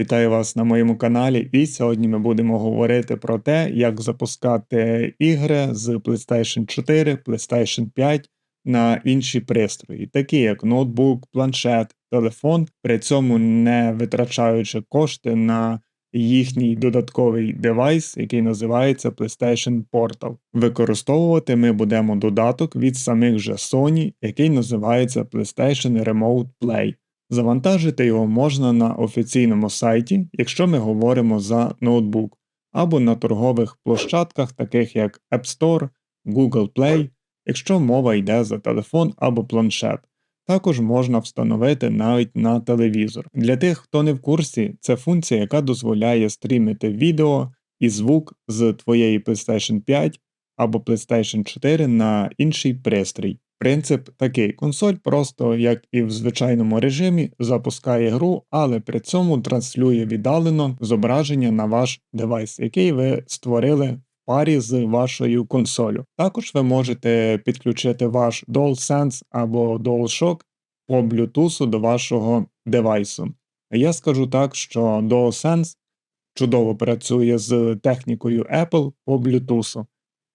Вітаю вас на моєму каналі, і сьогодні ми будемо говорити про те, як запускати ігри з PlayStation 4, PlayStation 5 на інші пристрої, такі як ноутбук, планшет, телефон, при цьому не витрачаючи кошти на їхній додатковий девайс, який називається PlayStation Portal. Використовувати ми будемо додаток від самих же Sony, який називається PlayStation Remote Play. Завантажити його можна на офіційному сайті, якщо ми говоримо за ноутбук, або на торгових площадках, таких як App Store, Google Play, якщо мова йде за телефон або планшет. Також можна встановити навіть на телевізор. Для тих, хто не в курсі, це функція, яка дозволяє стрімити відео і звук з твоєї PlayStation 5 або PlayStation 4 на інший пристрій. Принцип такий: консоль просто, як і в звичайному режимі, запускає гру, але при цьому транслює віддалено зображення на ваш девайс, який ви створили в парі з вашою консолю. Також ви можете підключити ваш DualSense або DualShock по Bluetooth до вашого девайсу. Я скажу так, що DualSense чудово працює з технікою Apple по Bluetooth.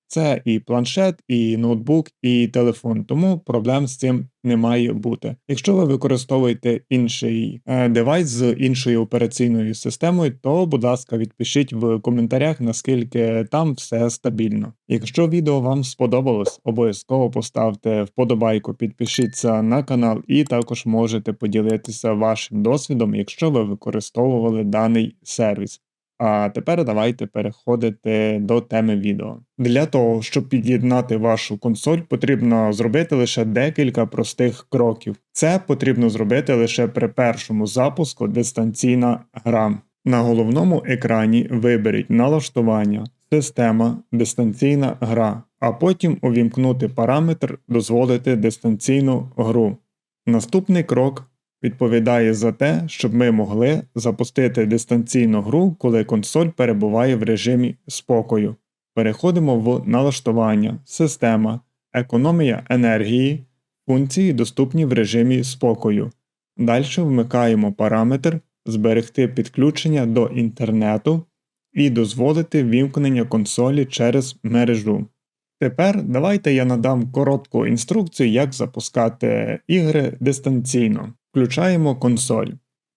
Це і планшет, і ноутбук, і телефон, тому проблем з цим не має бути. Якщо ви використовуєте інший е, девайс з іншою операційною системою, то, будь ласка, відпишіть в коментарях, наскільки там все стабільно. Якщо відео вам сподобалось, обов'язково поставте вподобайку, підпишіться на канал і також можете поділитися вашим досвідом, якщо ви використовували даний сервіс. А тепер давайте переходити до теми відео. Для того, щоб під'єднати вашу консоль, потрібно зробити лише декілька простих кроків. Це потрібно зробити лише при першому запуску дистанційна гра. На головному екрані виберіть налаштування, система, дистанційна гра, а потім увімкнути параметр дозволити дистанційну гру. Наступний крок відповідає за те, щоб ми могли запустити дистанційну гру, коли консоль перебуває в режимі спокою. Переходимо в налаштування, система, економія енергії, функції доступні в режимі спокою. Далі вмикаємо параметр Зберегти підключення до інтернету і дозволити вімкнення консолі через мережу. Тепер давайте я надам коротку інструкцію, як запускати ігри дистанційно. Включаємо консоль.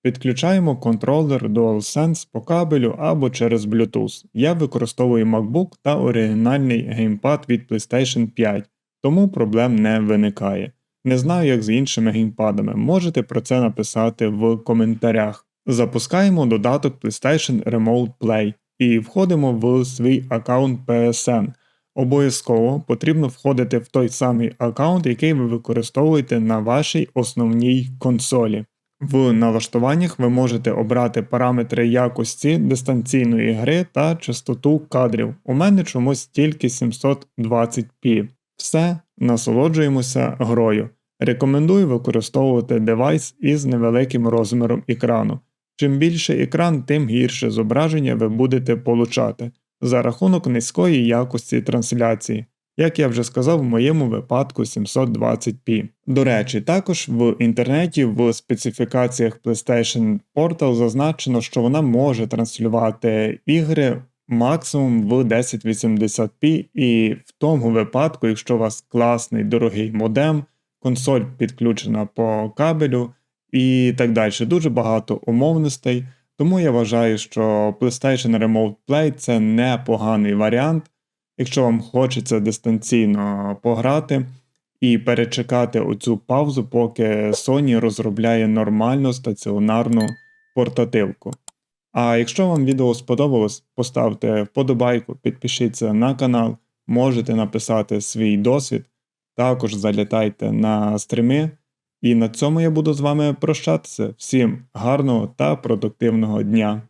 Підключаємо контролер DualSense по кабелю або через Bluetooth. Я використовую MacBook та оригінальний геймпад від PlayStation 5, тому проблем не виникає. Не знаю, як з іншими геймпадами, можете про це написати в коментарях. Запускаємо додаток PlayStation Remote Play і входимо в свій аккаунт PSN. Обов'язково потрібно входити в той самий аккаунт, який ви використовуєте на вашій основній консолі. В налаштуваннях ви можете обрати параметри якості дистанційної гри та частоту кадрів. У мене чомусь тільки 720p. Все, насолоджуємося грою. Рекомендую використовувати девайс із невеликим розміром екрану. Чим більше екран, тим гірше зображення ви будете получати за рахунок низької якості трансляції, як я вже сказав, в моєму випадку 720p. До речі, також в інтернеті в специфікаціях PlayStation Portal зазначено, що вона може транслювати ігри максимум в 1080p, і в тому випадку, якщо у вас класний дорогий модем, консоль підключена по кабелю і так далі. Дуже багато умовностей. Тому я вважаю, що PlayStation Remote Play це непоганий варіант, якщо вам хочеться дистанційно пограти і перечекати оцю паузу, поки Sony розробляє нормальну стаціонарну портативку. А якщо вам відео сподобалось, поставте вподобайку, підпишіться на канал, можете написати свій досвід, також залітайте на стріми. І на цьому я буду з вами прощатися. Всім гарного та продуктивного дня!